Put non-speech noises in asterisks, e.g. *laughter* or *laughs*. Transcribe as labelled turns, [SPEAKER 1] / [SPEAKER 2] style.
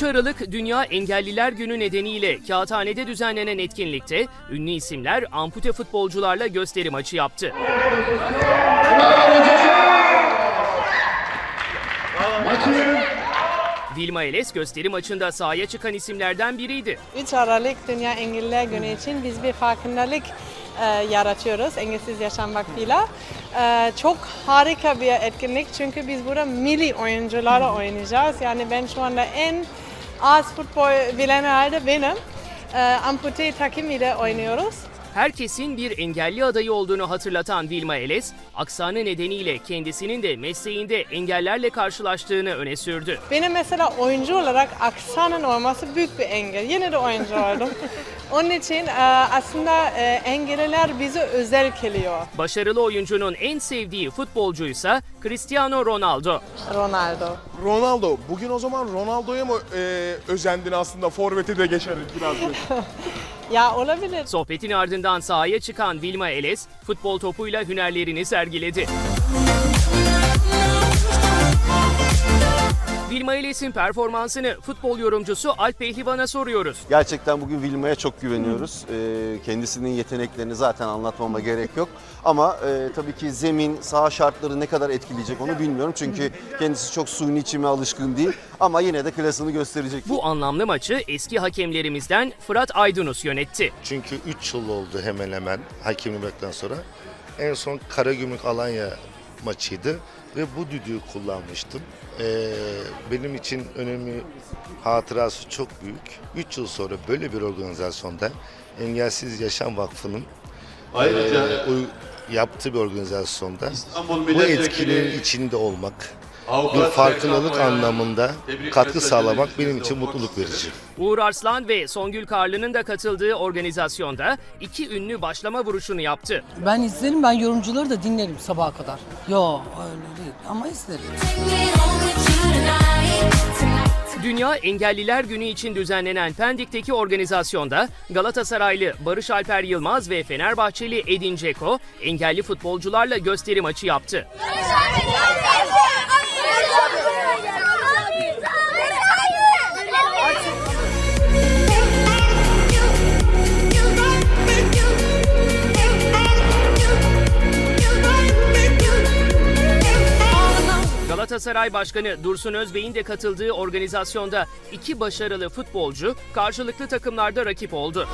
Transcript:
[SPEAKER 1] 23 Aralık Dünya Engelliler Günü nedeniyle Kağıthane'de düzenlenen etkinlikte ünlü isimler ampute futbolcularla gösteri maçı yaptı. Vilma Eles gösteri maçında sahaya çıkan isimlerden biriydi.
[SPEAKER 2] 3 Aralık Dünya Engelliler Günü için biz bir farkındalık e, yaratıyoruz Engelsiz Yaşam Vakfı'yla. E, çok harika bir etkinlik çünkü biz burada milli oyuncularla oynayacağız. Yani ben şu anda en az futbol bilen herhalde benim. E, ampute takım ile oynuyoruz.
[SPEAKER 1] Herkesin bir engelli adayı olduğunu hatırlatan Vilma Eles, aksanı nedeniyle kendisinin de mesleğinde engellerle karşılaştığını öne sürdü.
[SPEAKER 2] Benim mesela oyuncu olarak aksanın olması büyük bir engel. Yine de oyuncu oldum. *laughs* Onun için e, aslında e, engelliler bize özel geliyor.
[SPEAKER 1] Başarılı oyuncunun en sevdiği futbolcuysa Cristiano Ronaldo.
[SPEAKER 2] Ronaldo.
[SPEAKER 3] Ronaldo. Bugün o zaman Ronaldo'ya mı e, özendin aslında? Forvet'e de geçeriz birazcık. *laughs*
[SPEAKER 2] Ya olabilir.
[SPEAKER 1] Sohbetin ardından sahaya çıkan Vilma Eles, futbol topuyla hünerlerini sergiledi. Eles'in performansını futbol yorumcusu Alp Pehlivan'a soruyoruz.
[SPEAKER 4] Gerçekten bugün Vilma'ya çok güveniyoruz. Ee, kendisinin yeteneklerini zaten anlatmama gerek yok. Ama e, tabii ki zemin, saha şartları ne kadar etkileyecek onu bilmiyorum. Çünkü kendisi çok suyun içime alışkın değil. Ama yine de klasını gösterecek.
[SPEAKER 1] Bu anlamlı maçı eski hakemlerimizden Fırat Aydınus yönetti.
[SPEAKER 5] Çünkü 3 yıl oldu hemen hemen hakimlikten sonra. En son Karagümrük Alanya maçıydı ve bu düdüğü kullanmıştım. Ee, benim için önemli hatırası çok büyük. 3 yıl sonra böyle bir organizasyonda Engelsiz Yaşam Vakfı'nın
[SPEAKER 6] Ayrıca
[SPEAKER 5] e, yaptığı bir organizasyonda
[SPEAKER 6] İstanbul
[SPEAKER 5] bu etkilerin içinde olmak,
[SPEAKER 6] Avukat
[SPEAKER 5] bir farkındalık anlamında katkı sağlamak benim için mutluluk verici.
[SPEAKER 1] Uğur Arslan ve Songül Karlı'nın da katıldığı organizasyonda iki ünlü başlama vuruşunu yaptı.
[SPEAKER 7] Ben izlerim, ben yorumcuları da dinlerim sabaha kadar. Yo öyle değil ama izlerim.
[SPEAKER 1] Dünya Engelliler Günü için düzenlenen Pendik'teki organizasyonda Galatasaraylı Barış Alper Yılmaz ve Fenerbahçeli Edin Dzeko engelli futbolcularla gösteri maçı yaptı. Galatasaray Başkanı Dursun Özbey'in de katıldığı organizasyonda iki başarılı futbolcu karşılıklı takımlarda rakip oldu.